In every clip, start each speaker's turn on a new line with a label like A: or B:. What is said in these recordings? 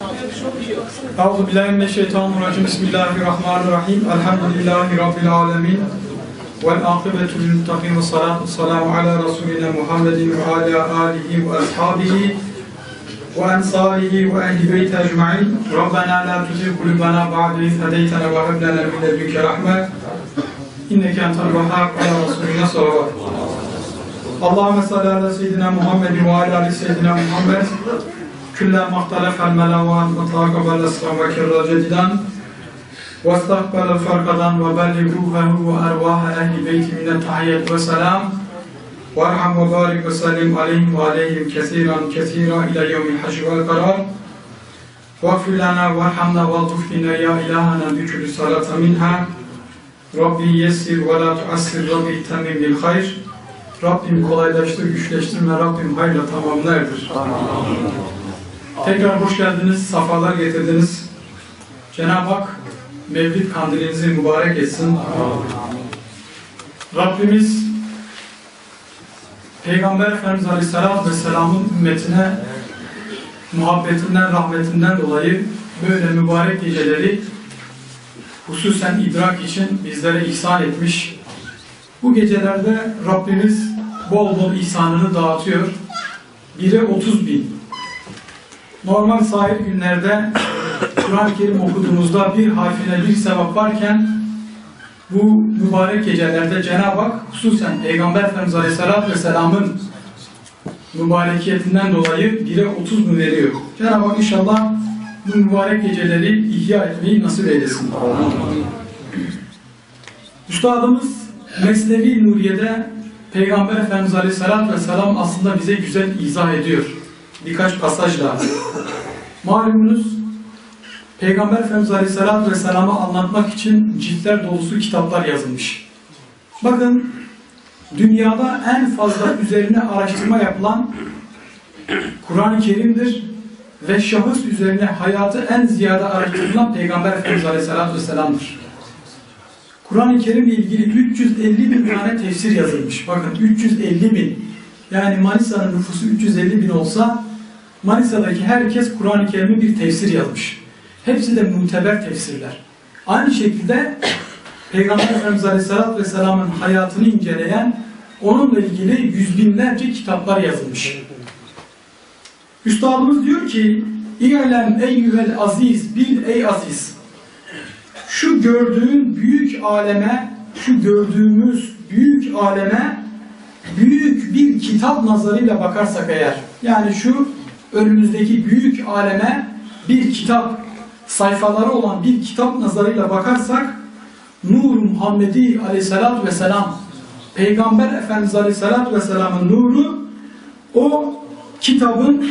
A: Euzu billahi mineşşeytanirracim. Bismillahirrahmanirrahim. Elhamdülillahi rabbil alamin. Vel akibetu lil muttaqin ve salatu selamu ala rasulina Muhammedin ve ala alihi ve ashabihi ve ensarihi ve ehli beyti ecmaîn. Rabbena la tuzigh kulubana ba'de iz hedeytena ve hab lana min ledunke rahme. İnneke entel vehhab ala rasulina salavat. Allahümme salli ala seyyidina Muhammed ve ala ali seyyidina Muhammed كلما اختلف الملوان وتعاقب الأسلام وكرر جديدا واستقبل الفرقدا وبلغ روحه وأرواح أهل بيت من التحيات والسلام وارحم وبارك وسلم عليهم وعليهم كثيرا كثيرا إلى يوم الحج والقرار واغفر لنا وارحمنا والطف بنا يا إلهنا بكل صلاة منها Rabbi yessir ve la tuassir Rabbi temim bil hayr Rabbim kolaylaştır, güçleştirme Rabbim hayırla tamamla erdir. Tekrar hoş geldiniz, safalar getirdiniz. Cenab-ı Hak Mevlid kandilinizi mübarek etsin. Rabbimiz Peygamber Efendimiz Aleyhisselatü Vesselam'ın ümmetine muhabbetinden, rahmetinden dolayı böyle mübarek geceleri hususen idrak için bizlere ihsan etmiş. Bu gecelerde Rabbimiz bol bol ihsanını dağıtıyor. Bire 30 bin. Normal sahil günlerde Kur'an-ı Kerim okuduğumuzda bir harfine bir sevap varken bu mübarek gecelerde Cenab-ı Hak hususen Peygamber Efendimiz Aleyhisselatü Vesselam'ın mübarekiyetinden dolayı bire 30 bin veriyor. Cenab-ı Hak inşallah bu mübarek geceleri ihya etmeyi nasip eylesin. Üstadımız Mesnevi Nuriye'de Peygamber Efendimiz Aleyhisselatü Vesselam aslında bize güzel izah ediyor. Birkaç pasajla. Malumunuz Peygamber Efendimiz Aleyhisselatü Vesselam'ı anlatmak için ciltler dolusu kitaplar yazılmış. Bakın dünyada en fazla üzerine araştırma yapılan Kur'an-ı Kerim'dir ve şahıs üzerine hayatı en ziyade araştırılan Peygamber Efendimiz Aleyhisselatü Vesselam'dır. Kur'an-ı Kerim ile ilgili 350 bin tane tefsir yazılmış. Bakın 350 bin. Yani Manisa'nın nüfusu 350 bin olsa Manisa'daki herkes Kur'an-ı Kerim'e bir tefsir yazmış. Hepsi de muteber tefsirler. Aynı şekilde Peygamber Efendimiz Aleyhisselatü Vesselam'ın hayatını inceleyen onunla ilgili yüz binlerce kitaplar yazılmış. Üstadımız diyor ki İ'lem eyyühel aziz, bil ey aziz. Şu gördüğün büyük aleme, şu gördüğümüz büyük aleme büyük bir kitap nazarıyla bakarsak eğer, yani şu önümüzdeki büyük aleme bir kitap, sayfaları olan bir kitap nazarıyla bakarsak, Nur Muhammedi aleyhissalatü vesselam, Peygamber Efendimiz aleyhissalatü vesselamın nuru, o kitabın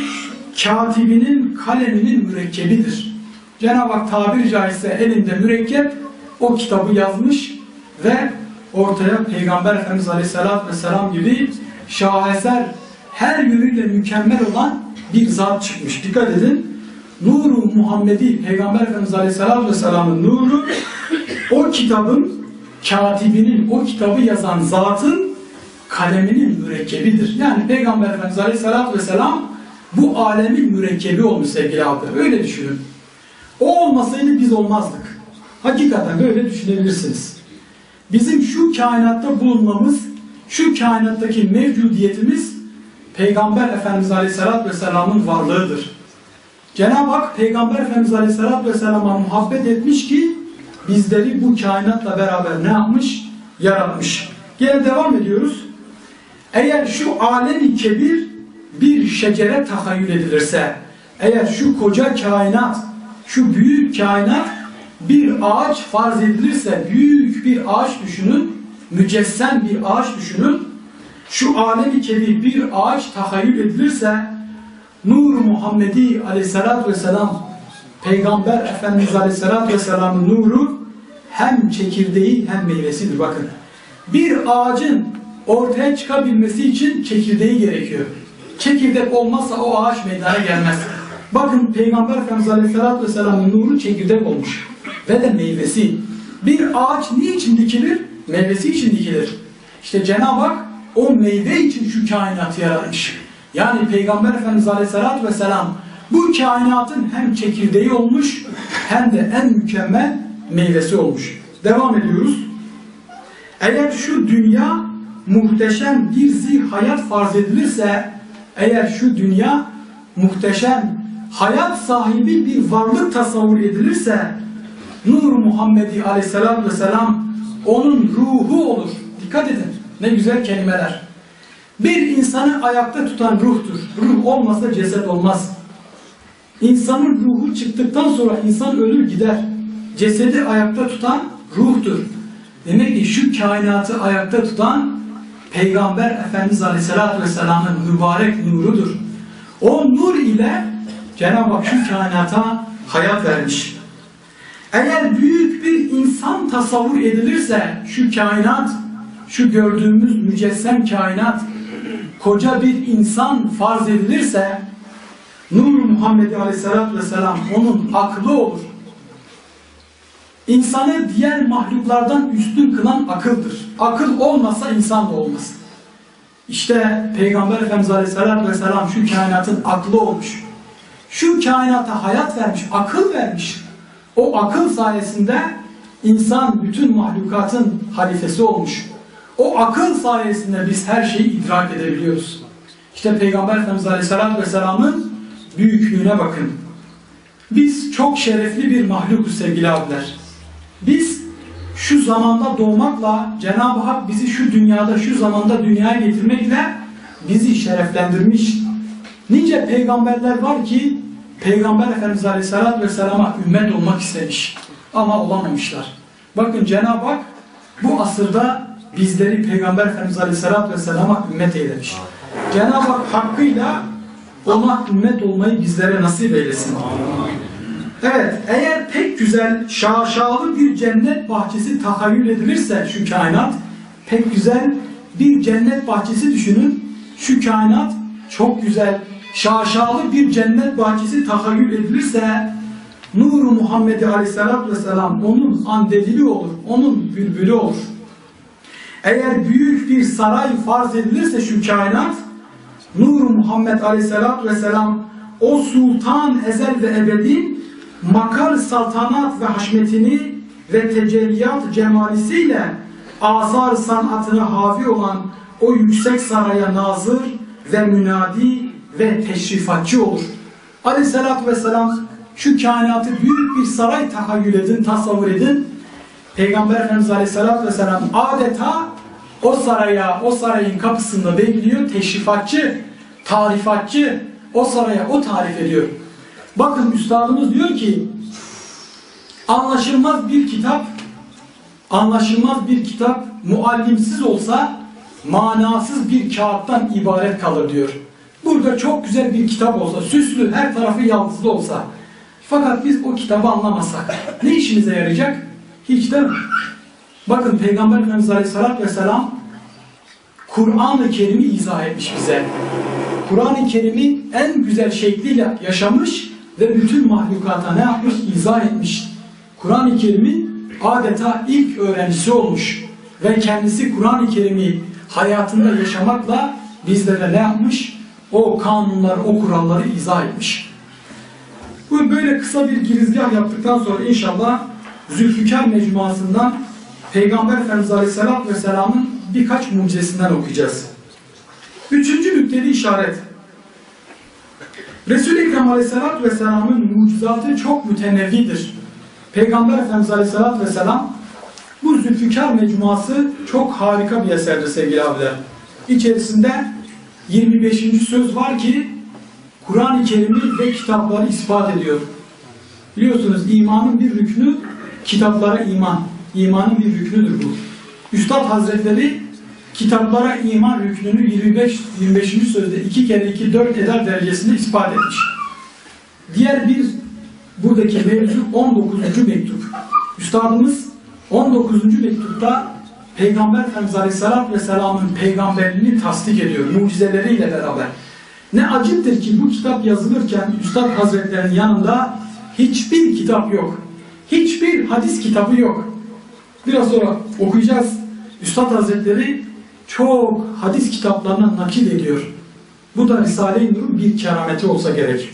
A: katibinin kaleminin mürekkebidir. Cenab-ı Hak tabiri caizse elinde mürekkep o kitabı yazmış ve ortaya Peygamber Efendimiz Aleyhisselatü Vesselam gibi şaheser her yönüyle mükemmel olan bir zat çıkmış. Dikkat edin. Nuru Muhammedi Peygamber Efendimiz Aleyhisselatü Vesselam'ın nuru o kitabın katibinin, o kitabı yazan zatın kaleminin mürekkebidir. Yani Peygamber Efendimiz Aleyhisselatü Vesselam bu alemin mürekkebi olmuş sevgili abi. Öyle düşünün. O olmasaydı biz olmazdık. Hakikaten böyle düşünebilirsiniz. Bizim şu kainatta bulunmamız, şu kainattaki mevcudiyetimiz Peygamber Efendimiz Aleyhisselatü Vesselam'ın varlığıdır. Cenab-ı Hak Peygamber Efendimiz Aleyhisselatü Vesselam'a muhabbet etmiş ki bizleri bu kainatla beraber ne yapmış? Yaratmış. Gene devam ediyoruz. Eğer şu alemi kebir bir şecere tahayyül edilirse, eğer şu koca kainat, şu büyük kainat bir ağaç farz edilirse, büyük bir ağaç düşünün, mücessem bir ağaç düşünün, şu alemi kebir bir ağaç tahayyül edilirse, Nur Muhammedi aleyhissalatü vesselam, Peygamber Efendimiz aleyhissalatü vesselamın nuru hem çekirdeği hem meyvesidir. Bakın, bir ağacın ortaya çıkabilmesi için çekirdeği gerekiyor. Çekirdek olmazsa o ağaç meydana gelmez. Bakın Peygamber Efendimiz Aleyhisselatü Vesselam'ın nuru çekirdek olmuş. Ve de meyvesi. Bir ağaç niçin dikilir? Meyvesi için dikilir. İşte Cenab-ı Hak o meyve için şu kainatı yaratmış. Yani Peygamber Efendimiz Aleyhisselatü Vesselam Bu kainatın hem çekirdeği olmuş hem de en mükemmel meyvesi olmuş. Devam ediyoruz. Eğer şu dünya muhteşem bir zihayat farz edilirse, eğer şu dünya muhteşem, hayat sahibi bir varlık tasavvur edilirse, Nur Muhammedi Aleyhisselatü Vesselam onun ruhu olur. Dikkat edin. Ne güzel kelimeler. Bir insanı ayakta tutan ruhtur. Ruh olmasa ceset olmaz. İnsanın ruhu çıktıktan sonra insan ölür gider. Cesedi ayakta tutan ruhtur. Demek ki şu kainatı ayakta tutan Peygamber Efendimiz Aleyhisselatü Vesselam'ın mübarek nurudur. O nur ile Cenab-ı Hak şu kainata hayat vermiş. Eğer büyük bir insan tasavvur edilirse şu kainat, şu gördüğümüz mücessem kainat, koca bir insan farz edilirse Nur Muhammed Aleyhisselatü Vesselam onun aklı olur. İnsanı diğer mahluklardan üstün kılan akıldır. Akıl olmasa insan da olmaz. İşte Peygamber Efendimiz Aleyhisselatü Vesselam şu kainatın aklı olmuş. Şu kainata hayat vermiş, akıl vermiş. O akıl sayesinde insan bütün mahlukatın halifesi olmuş. O akıl sayesinde biz her şeyi idrak edebiliyoruz. İşte Peygamber Efendimiz Aleyhisselatü Vesselam'ın büyüklüğüne bakın. Biz çok şerefli bir mahlukuz sevgili abiler. Biz şu zamanda doğmakla Cenab-ı Hak bizi şu dünyada şu zamanda dünyaya getirmekle bizi şereflendirmiş. Nice peygamberler var ki Peygamber Efendimiz Aleyhisselatü Vesselam'a ümmet olmak istemiş. Ama olamamışlar. Bakın Cenab-ı Hak bu asırda bizleri Peygamber Efendimiz Aleyhisselatü Vesselam'a ümmet eylemiş. Cenab-ı Hak hakkıyla ona ümmet olmayı bizlere nasip eylesin. Evet, eğer pek güzel, şaşalı bir cennet bahçesi tahayyül edilirse şu kainat, pek güzel bir cennet bahçesi düşünün. Şu kainat çok güzel, şaşalı bir cennet bahçesi tahayyül edilirse, Nur-u Muhammed Aleyhisselatü Vesselam onun andedili olur, onun bülbülü olur. Eğer büyük bir saray farz edilirse şu kainat, Nur-u Muhammed Aleyhisselatü Vesselam o sultan ezel ve ebedi makar saltanat ve haşmetini ve tecelliyat cemalisiyle azar sanatına havi olan o yüksek saraya nazır ve münadi ve teşrifatçı olur. Aleyhisselatü Vesselam şu kainatı büyük bir saray tahayyül edin, tasavvur edin. Peygamber Efendimiz Aleyhisselatü Vesselam adeta o saraya, o sarayın kapısında bekliyor. Teşrifatçı, tarifatçı o saraya o tarif ediyor. Bakın üstadımız diyor ki anlaşılmaz bir kitap anlaşılmaz bir kitap muallimsiz olsa manasız bir kağıttan ibaret kalır diyor. Burada çok güzel bir kitap olsa, süslü, her tarafı yaldızlı olsa fakat biz o kitabı anlamasak ne işimize yarayacak? Hiç değil mi? Bakın Peygamber Efendimiz Aleyhisselatü Vesselam Kur'an-ı Kerim'i izah etmiş bize. Kur'an-ı Kerim'i en güzel şekliyle yaşamış ve bütün mahlukata ne yapmış? İzah etmiş. Kur'an-ı Kerim'in adeta ilk öğrencisi olmuş. Ve kendisi Kur'an-ı Kerim'i hayatında yaşamakla bizlere ne yapmış? O kanunları, o kuralları izah etmiş. Bu böyle kısa bir girizgah yaptıktan sonra inşallah Zülfikar Mecmuası'ndan Peygamber Efendimiz Aleyhisselatü Vesselam'ın birkaç mucizesinden okuyacağız. Üçüncü nükteli işaret. Resul-i Ekrem Aleyhisselatü Vesselam'ın mucizatı çok mütenevvidir. Peygamber Efendimiz Aleyhisselatü Vesselam bu Zülfikar Mecmuası çok harika bir eserdir sevgili abiler. İçerisinde 25. söz var ki Kur'an-ı Kerim'i ve kitapları ispat ediyor. Biliyorsunuz imanın bir rüknü kitaplara iman. İmanın bir rüknüdür bu. Üstad Hazretleri kitaplara iman rüknünü 25 25. sözde iki kere iki dört eder derecesinde ispat etmiş. Diğer bir buradaki mevzu 19. mektup. Üstadımız 19. mektupta Peygamber Efendimiz Aleyhisselatü Vesselam'ın peygamberliğini tasdik ediyor mucizeleriyle beraber. Ne acıktır ki bu kitap yazılırken Üstad Hazretleri'nin yanında hiçbir kitap yok. Hiçbir hadis kitabı yok. Biraz sonra okuyacağız. Üstad Hazretleri çok hadis kitaplarına nakil ediyor. Bu da Risale-i Nur'un bir kerameti olsa gerek.